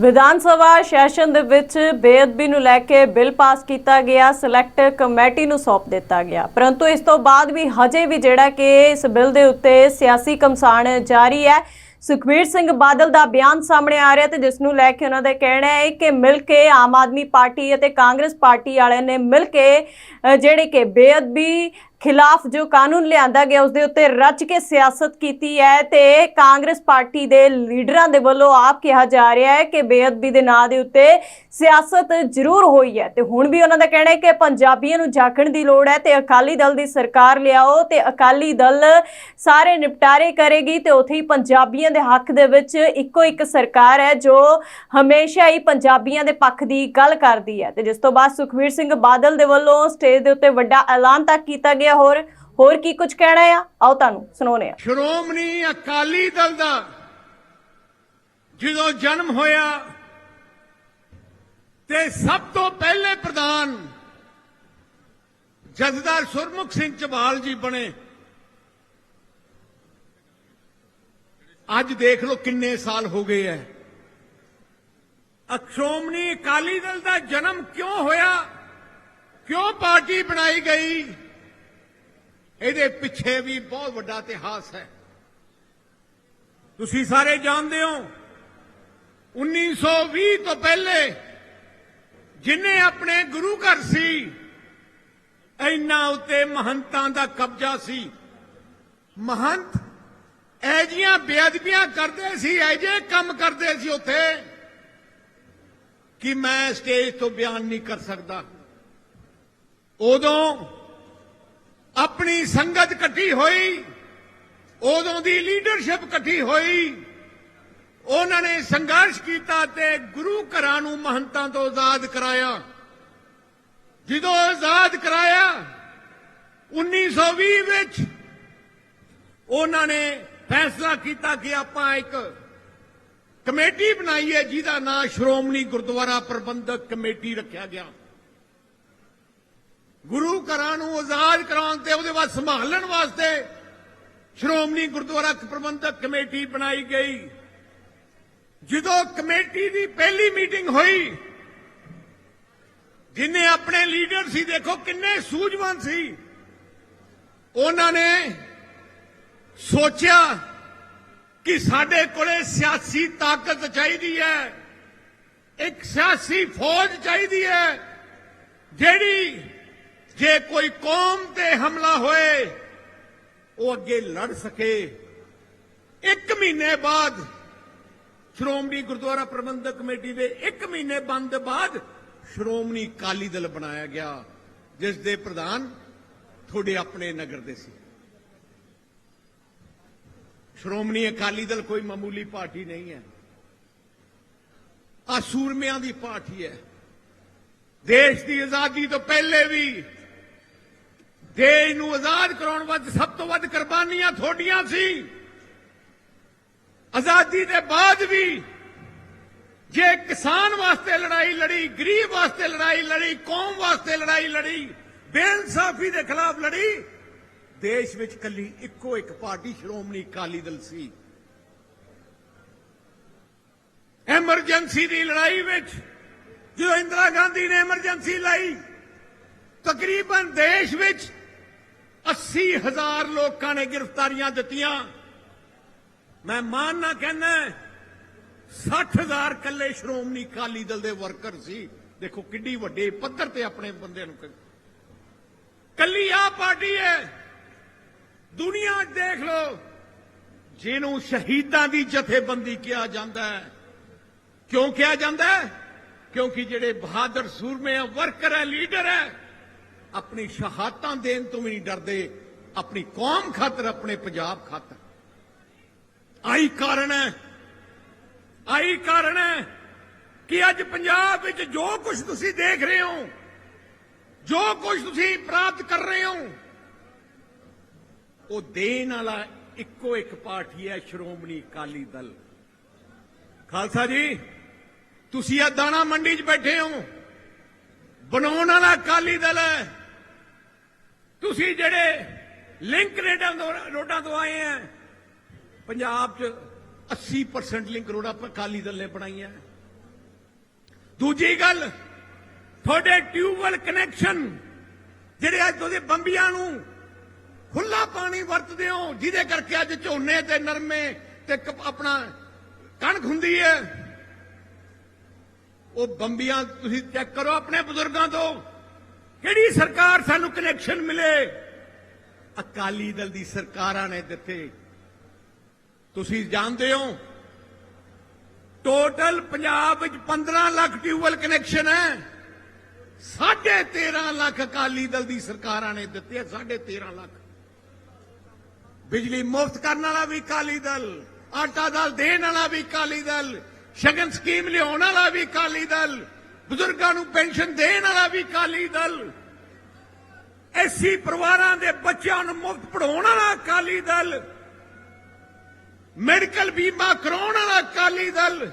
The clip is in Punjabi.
ਵਿਧਾਨ ਸਭਾ ਸੈਸ਼ਨ ਦੇ ਵਿੱਚ ਬੇਅਦਬੀ ਨੂੰ ਲੈ ਕੇ ਬਿੱਲ ਪਾਸ ਕੀਤਾ ਗਿਆ ਸਿਲੈਕਟ ਕਮੇਟੀ ਨੂੰ ਸੌਂਪ ਦਿੱਤਾ ਗਿਆ। ਪਰੰਤੂ ਇਸ ਤੋਂ ਬਾਅਦ ਵੀ ਹਜੇ ਵੀ ਜਿਹੜਾ ਕਿ ਇਸ ਬਿੱਲ ਦੇ ਉੱਤੇ ਸਿਆਸੀ ਕਮਸਾਨ ਜਾਰੀ ਹੈ। ਸੁਖਬੀਰ ਸਿੰਘ ਬਾਦਲ ਦਾ ਬਿਆਨ ਸਾਹਮਣੇ ਆ ਰਿਹਾ ਤੇ ਜਿਸ ਨੂੰ ਲੈ ਕੇ ਉਹਨਾਂ ਦਾ ਕਹਿਣਾ ਹੈ ਕਿ ਮਿਲ ਕੇ ਆਮ ਆਦਮੀ ਪਾਰਟੀ ਅਤੇ ਕਾਂਗਰਸ ਪਾਰਟੀ ਵਾਲਿਆਂ ਨੇ ਮਿਲ ਕੇ ਅ, ਜਿਹੜੇ ਕਿ ਬੇਅਦਬੀ ਖਿਲਾਫ ਜੋ ਕਾਨੂੰਨ ਲਿਆਂਦਾ ਗਿਆ ਉਸ ਦੇ ਉੱਤੇ ਰਚ ਕੇ ਸਿਆਸਤ ਕੀਤੀ ਹੈ ਤੇ ਕਾਂਗਰਸ ਪਾਰਟੀ ਦੇ ਲੀਡਰਾਂ ਦੇ ਵੱਲੋਂ ਆਪ ਕਿਹਾ ਜਾ ਰਿਹਾ ਹੈ ਕਿ ਬੇਅਦਬੀ ਦੇ ਨਾਂ ਦੇ ਉੱਤੇ ਸਿਆਸਤ ਜ਼ਰੂਰ ਹੋਈ ਹੈ। ਤੇ ਹੁਣ ਵੀ ਉਹਨਾਂ ਦਾ ਕਹਿਣਾ ਹੈ ਕਿ ਪੰਜਾਬੀਆਂ ਨੂੰ ਜਾਗਣ ਦੀ ਲੋੜ ਹੈ ਤੇ ਅਕਾਲੀ ਦਲ ਦੀ ਸਰਕਾਰ ਲਿਆਓ ਤੇ ਅਕਾਲੀ ਦਲ ਸਾਰੇ ਨਿਪਟਾਰੇ ਕਰੇਗੀ ਤੇ ਉੱਥੇ ਹੀ ਪੰਜਾਬੀਆਂ ਦੇ ਹੱਕ ਦੇ ਵਿੱਚ ਇੱਕੋ ਇੱਕ ਸਰਕਾਰ ਹੈ ਜੋ ਹਮੇਸ਼ਾ ਹੀ ਪੰਜਾਬੀਆਂ ਦੇ ਪੱਖ ਦੀ ਗੱਲ ਕਰਦੀ ਹੈ। ਤੇ ਜਿਸ ਤੋਂ ਬਾਅਦ ਸੁਖਵੀਰ ਸਿੰਘ ਬਾਦਲ ਦੇ ਵੱਲੋਂ ਸਟੇਜ ਦੇ ਉੱਤੇ ਵੱਡਾ ਐਲਾਨ ਤੱਕ ਕੀਤਾ ਗਿਆ ਹੋਰ ਹੋਰ ਕੀ ਕੁਝ ਕਹਿਣਾ ਆ? ਆਓ ਤੁਹਾਨੂੰ ਸੁਣਾਉਨੇ ਆ। ਸ਼੍ਰੋਮਣੀ ਅਕਾਲੀ ਦਲ ਦਾ ਜਦੋਂ ਜਨਮ ਹੋਇਆ ਤੇ ਸਭ ਤੋਂ ਪਹਿਲੇ ਪ੍ਰਧਾਨ ਜਥੇਦਾਰ ਸੁਰਮੁਖ ਸਿੰਘ ਝਬਾਲ ਜੀ ਬਣੇ। ਅੱਜ ਦੇਖ ਲਓ ਕਿੰਨੇ ਸਾਲ ਹੋ ਗਏ ਐ। ਸ਼੍ਰੋਮਣੀ ਅਕਾਲੀ ਦਲ ਦਾ ਜਨਮ ਕਿਉਂ ਹੋਇਆ? ਕਿਉਂ ਪਾਰਟੀ ਬਣਾਈ ਗਈ? ਇਹਦੇ ਪਿੱਛੇ ਵੀ ਬਹੁਤ ਵੱਡਾ ਇਤਿਹਾਸ ਹੈ। ਤੁਸੀਂ ਸਾਰੇ ਜਾਣਦੇ ਹੋ 1920 ਤੋਂ ਪਹਿਲੇ ਜਿਨੇ ਆਪਣੇ ਗੁਰੂ ਘਰ ਸੀ, ਇੰਨਾ ਉਤੇ ਮਹੰਤਾਂ ਦਾ ਕਬਜ਼ਾ ਸੀ। ਮਹੰਤ ਐਜੀਆਂ ਬੇਅਦਬੀਆਂ ਕਰਦੇ ਸੀ ਐਜੇ ਕੰਮ ਕਰਦੇ ਸੀ ਉੱਥੇ ਕਿ ਮੈਂ ਸਟੇਜ ਤੋਂ ਬਿਆਨ ਨਹੀਂ ਕਰ ਸਕਦਾ। ਉਦੋਂ ਆਪਣੀ ਸੰਗਤ ਇਕੱਠੀ ਹੋਈ, ਉਦੋਂ ਦੀ ਲੀਡਰਸ਼ਿਪ ਇਕੱਠੀ ਹੋਈ, ਉਹਨਾਂ ਨੇ ਸੰਘਰਸ਼ ਕੀਤਾ ਤੇ ਗੁਰੂ ਘਰਾਂ ਨੂੰ ਮਹੰਤਾਂ ਤੋਂ ਆਜ਼ਾਦ ਕਰਾਇਆ। ਜਦੋਂ ਆਜ਼ਾਦ ਕਰਾਇਆ 1920 ਵਿੱਚ ਉਹਨਾਂ ਨੇ ਫੈਸਲਾ ਕੀਤਾ ਕਿ ਆਪਾਂ ਇੱਕ ਕਮੇਟੀ ਬਣਾਈ ਹੈ ਜਿਹਦਾ ਨਾਂ ਸ਼੍ਰੋਮਣੀ ਗੁਰਦੁਆਰਾ ਪ੍ਰਬੰਧਕ ਕਮੇਟੀ ਰੱਖਿਆ ਗਿਆ। ਗੁਰੂ ਘਰਾਂ ਨੂੰ ਆਜ਼ਾਦ ਕਰਾਉਣ ਤੇ ਉਹਦੇ ਬਾਅਦ ਸੰਭਾਲਣ ਵਾਸਤੇ ਸ਼੍ਰੋਮਣੀ ਗੁਰਦੁਆਰਾ ਪ੍ਰਬੰਧਕ ਕਮੇਟੀ ਬਣਾਈ ਗਈ। ਜਦੋਂ ਕਮੇਟੀ ਦੀ ਪਹਿਲੀ ਮੀਟਿੰਗ ਹੋਈ, ਜਿਨੇ ਆਪਣੇ ਲੀਡਰ ਸੀ, ਦੇਖੋ ਕਿੰਨੇ ਸੂਝਵਾਨ ਸੀ। ਉਹਨਾਂ ਨੇ ਸੋਚਿਆ ਕਿ ਸਾਡੇ ਕੋਲੇ ਸਿਆਸੀ ਤਾਕਤ ਚਾਹੀਦੀ ਹੈ, ਇੱਕ ਸਿਆਸੀ ਫੌਜ ਚਾਹੀਦੀ ਹੈ, ਜਿਹੜੀ ਜੇ ਕੋਈ ਕੌਮ ਤੇ ਹਮਲਾ ਹੋਏ, ਉਹ ਅੱਗੇ ਲੜ ਸਕੇ। ਇੱਕ ਮਹੀਨੇ ਬਾਅਦ ਸ਼੍ਰੋਮਣੀ ਗੁਰਦੁਆਰਾ ਪ੍ਰਬੰਧਕ ਕਮੇਟੀ ਦੇ ਇੱਕ ਮਹੀਨੇ ਬੰਦ ਬਾਅਦ ਸ਼੍ਰੋਮਣੀ ਅਕਾਲੀ ਦਲ ਬਣਾਇਆ ਗਿਆ, ਜਿਸ ਦੇ ਪ੍ਰਧਾਨ ਤੁਹਾਡੇ ਆਪਣੇ ਨਗਰ ਦੇ ਸੀ। ਸ਼੍ਰੋਮਣੀ ਅਕਾਲੀ ਦਲ ਕੋਈ ਮਾਮੂਲੀ ਪਾਰਟੀ ਨਹੀਂ ਹੈ। ਆ ਸੂਰਮਿਆਂ ਦੀ ਪਾਰਟੀ ਹੈ। ਦੇਸ਼ ਦੀ ਆਜ਼ਾਦੀ ਤੋਂ ਪਹਿਲੇ ਵੀ ਦੇਸ਼ ਨੂੰ ਆਜ਼ਾਦ ਕਰਾਉਣ ਵਾਸਤੇ ਸਭ ਤੋਂ ਵੱਧ ਕੁਰਬਾਨੀਆਂ ਤੁਹਾਡੀਆਂ ਸੀ। ਆਜ਼ਾਦੀ ਦੇ ਬਾਅਦ ਵੀ ਜੇ ਕਿਸਾਨ ਵਾਸਤੇ ਲੜਾਈ ਲੜੀ, ਗਰੀਬ ਵਾਸਤੇ ਲੜਾਈ ਲੜੀ, ਕੌਮ ਵਾਸਤੇ ਲੜਾਈ ਲੜੀ, ਬੇਇਨਸਾਫੀ ਦੇ ਖਿਲਾਫ ਲੜੀ, ਦੇਸ਼ ਵਿੱਚ ਕੱਲੀ ਇੱਕੋ ਇੱਕ ਪਾਰਟੀ ਸ਼੍ਰੋਮਣੀ ਅਕਾਲੀ ਦਲ ਸੀ। ਐਮਰਜੈਂਸੀ ਦੀ ਲੜਾਈ ਵਿੱਚ ਜਦੋਂ ਇੰਦਰਾ ਗਾਂਧੀ ਨੇ ਐਮਰਜੈਂਸੀ ਲਾਈ, ਤਕਰੀਬਨ ਦੇਸ਼ ਵਿੱਚ 80 ਹਜ਼ਾਰ ਲੋਕਾਂ ਨੇ ਗ੍ਰਿਫਤਾਰੀਆਂ ਦਿੱਤੀਆਂ। ਮੈਂ ਮਾਨ ਨਾ ਕਹਿੰਦਾ 60000 ਕੱਲੇ ਸ਼੍ਰੋਮਣੀ ਅਕਾਲੀ ਦਲ ਦੇ ਵਰਕਰ ਸੀ। ਦੇਖੋ ਕਿੱਡੀ ਵੱਡੇ ਪੱਧਰ ਤੇ ਆਪਣੇ ਬੰਦੇ ਨੂੰ ਕ- ਕੱਲੀ ਆ ਪਾਰਟੀ ਹੈ। ਦੁਨੀਆ 'ਚ ਦੇਖ ਲਓ, ਜਿਹਨੂੰ ਸ਼ਹੀਦਾਂ ਦੀ ਜਥੇਬੰਦੀ ਕਿਹਾ ਜਾਂਦਾ ਹੈ। ਕਿਉਂ ਕਿਹਾ ਜਾਂਦਾ ਹੈ? ਕਿਉਂਕਿ ਜਿਹੜੇ ਬਹਾਦਰ ਸੂਰਮੇ ਆ, ਵਰਕਰ ਹੈ, ਲੀਡਰ ਹੈ। ਆਪਣੀ ਸ਼ਹਾਦਤਾਂ ਦੇਣ ਤੋਂ ਵੀ ਨਹੀਂ ਡਰਦੇ, ਆਪਣੀ ਕੌਮ ਖਾਤਰ, ਆਪਣੇ ਪੰਜਾਬ ਖਾਤਰ। ਆਈ ਕਾਰਨ ਹੈ, ਆਈ ਕਾਰਨ ਹੈ ਕਿ ਅੱਜ ਪੰਜਾਬ ਵਿੱਚ ਜੋ ਕੁਝ ਤੁਸੀਂ ਦੇਖ ਰਹੇ ਹੋ, ਜੋ ਕੁਝ ਤੁਸੀਂ ਪ੍ਰਾਪਤ ਕਰ ਰਹੇ ਹੋ, ਉਹ ਦੇਣ ਵਾਲਾ ਇੱਕੋ ਇੱਕ ਪਾਰਟੀ ਹੈ ਸ਼੍ਰੋਮਣੀ ਅਕਾਲੀ ਦਲ। ਖਾਲਸਾ ਜੀ, ਤੁਸੀਂ ਆ ਦਾਣਾ ਮੰਡੀ 'ਚ ਬੈਠੇ ਹੋ। ਬਣਾਉਣ ਵਾਲਾ ਅਕਾਲੀ ਦਲ ਹੈ। ਤੁਸੀਂ ਜਿਹੜੇ ਲਿੰਕ ਰੇਡਾਂ ਰੋਡਾਂ ਤੋਂ ਆਏ ਆ, ਪੰਜਾਬ 'ਚ 80% ਲਿੰਕ ਰੋਡਾਂ ਅਕਾਲੀ ਦਲ ਨੇ ਬਣਾਈਆਂ। ਦੂਜੀ ਗੱਲ, ਤੁਹਾਡੇ ਟਿਊਬਵੈਲ ਕਨੈਕਸ਼ਨ, ਜਿਹੜੇ ਅੱਜ ਉਹਦੇ ਬੰਬੀਆਂ ਨੂੰ ਖੁੱਲਾ ਪਾਣੀ ਵਰਤਦੇ ਹੋ, ਜਿਹਦੇ ਕਰਕੇ ਅੱਜ ਝੋਨੇ ਤੇ ਨਰਮੇ ਤੇ ਆਪਣਾ ਕਣਕ ਹੁੰਦੀ ਹੈ, ਉਹ ਬੰਬੀਆਂ ਤੁਸੀਂ ਚੈੱਕ ਕਰੋ ਆਪਣੇ ਬਜ਼ੁਰਗਾਂ ਤੋਂ। ਕਿਹੜੀ ਸਰਕਾਰ ਸਾਨੂੰ ਕਨੈਕਸ਼ਨ ਮਿਲੇ? ਅਕਾਲੀ ਦਲ ਦੀ ਸਰਕਾਰਾਂ ਨੇ ਦਿੱਤੇ। ਤੁਸੀਂ ਜਾਣਦੇ ਹੋ ਟੋਟਲ ਪੰਜਾਬ ਵਿੱਚ 15 ਲੱਖ ਟਿਊਬਵੈਲ ਕਨੈਕਸ਼ਨ ਹੈ। 13.5 ਲੱਖ ਅਕਾਲੀ ਦਲ ਦੀ ਸਰਕਾਰਾਂ ਨੇ ਦਿੱਤੇ ਹੈ 13.5 ਲੱਖ। ਬਿਜਲੀ ਮੁਫਤ ਕਰਨ ਵਾਲਾ ਵੀ ਅਕਾਲੀ ਦਲ, ਆਟਾ ਦਾਲ ਦੇਣ ਵਾਲਾ ਵੀ ਅਕਾਲੀ ਦਲ, ਸ਼ਗਨ ਸਕੀਮ ਲਿਆਉਣ ਵਾਲਾ ਵੀ ਅਕਾਲੀ ਦਲ ਬਜ਼ੁਰਗਾਂ ਨੂੰ ਪੈਨਸ਼ਨ ਦੇਣ ਵਾਲਾ ਵੀ ਅਕਾਲੀ ਦਲ, ਐਸੀ ਪਰਿਵਾਰਾਂ ਦੇ ਬੱਚਿਆਂ ਨੂੰ ਮੁਫਤ ਪੜਾਉਣ ਵਾਲਾ ਅਕਾਲੀ ਦਲ, ਮੈਡੀਕਲ ਬੀਮਾ ਕਰਾਉਣ ਵਾਲਾ ਅਕਾਲੀ ਦਲ